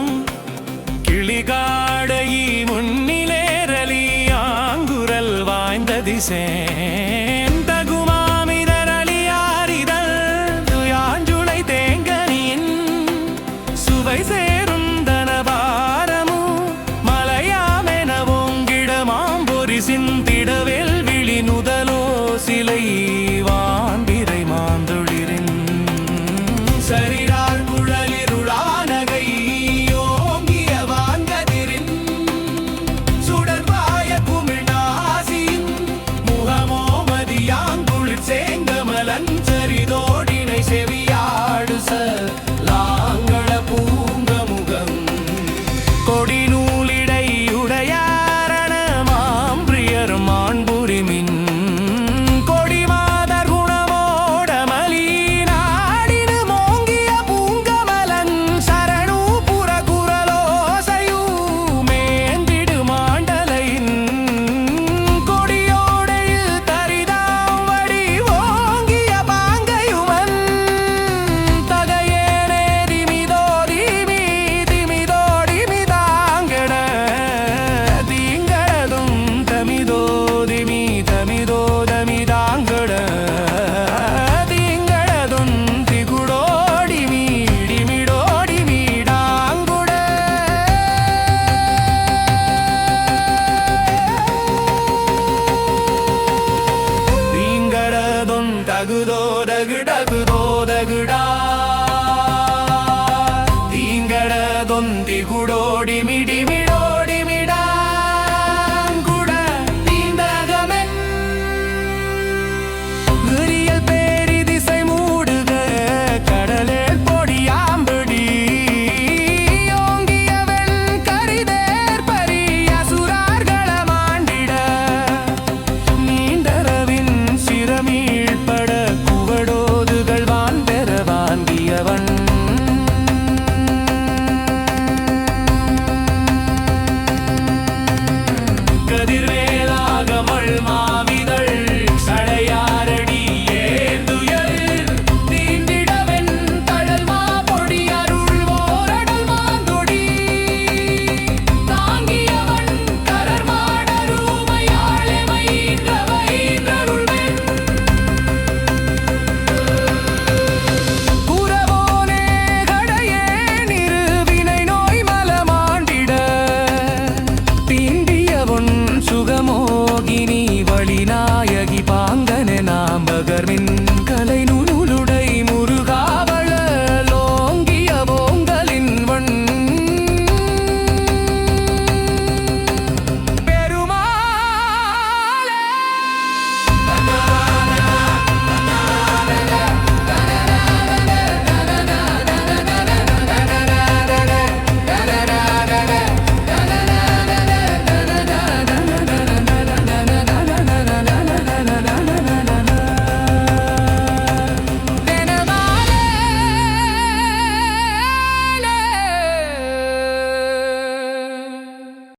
மனம் கிளிகாடை முன்னிலேரலி ஆங்குரல் வாய்ந்த திசை. We. டகுதோ டகு டகுதோ டகுடா